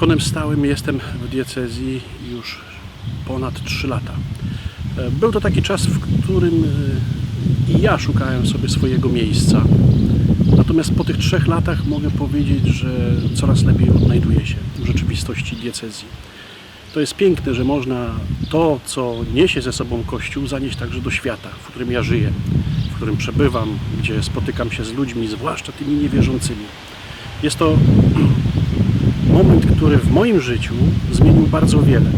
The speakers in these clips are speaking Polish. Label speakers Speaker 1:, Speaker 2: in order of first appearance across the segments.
Speaker 1: Konem stałym jestem w diecezji już ponad 3 lata. E, Był to taki czas, w którym e, i ja szukałem sobie swojego miejsca. Natomiast po tych trzech latach mogę powiedzieć, że coraz lepiej odnajduję się w rzeczywistości diecezji. To jest piękne, że można to, co niesie ze sobą Kościół, zanieść także do świata, w którym ja żyję, w którym przebywam, gdzie spotykam się z ludźmi, zwłaszcza tymi niewierzącymi. Jest to moment, który w moim życiu zmienił bardzo wiele.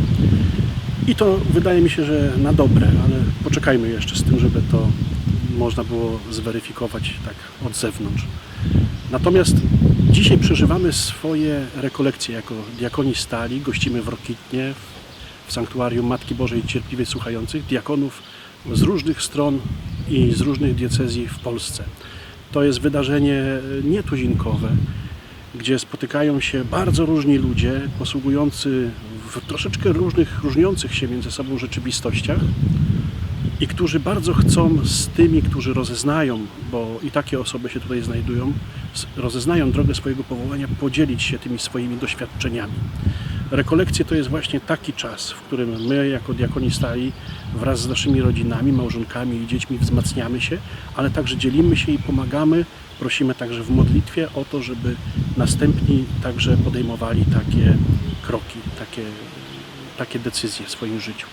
Speaker 1: I to wydaje mi się, że na dobre, ale poczekajmy jeszcze z tym, żeby to można było zweryfikować tak od zewnątrz. Natomiast dzisiaj przeżywamy swoje rekolekcje jako diakoni stali. Gościmy w Rokitnie, w sanktuarium Matki Bożej Cierpliwej Słuchających, diakonów z różnych stron i z różnych diecezji w Polsce. To jest wydarzenie nietuzinkowe, gdzie spotykają się bardzo różni ludzie, posługujący w troszeczkę różnych, różniących się między sobą rzeczywistościach i którzy bardzo chcą z tymi, którzy rozeznają, bo i takie osoby się tutaj znajdują, rozeznają drogę swojego powołania, podzielić się tymi swoimi doświadczeniami. Rekolekcje to jest właśnie taki czas, w którym my jako diakoni stali wraz z naszymi rodzinami, małżonkami i dziećmi wzmacniamy się, ale także dzielimy się i pomagamy. Prosimy także w modlitwie o to, żeby następni także podejmowali takie kroki, takie, takie decyzje w swoim życiu.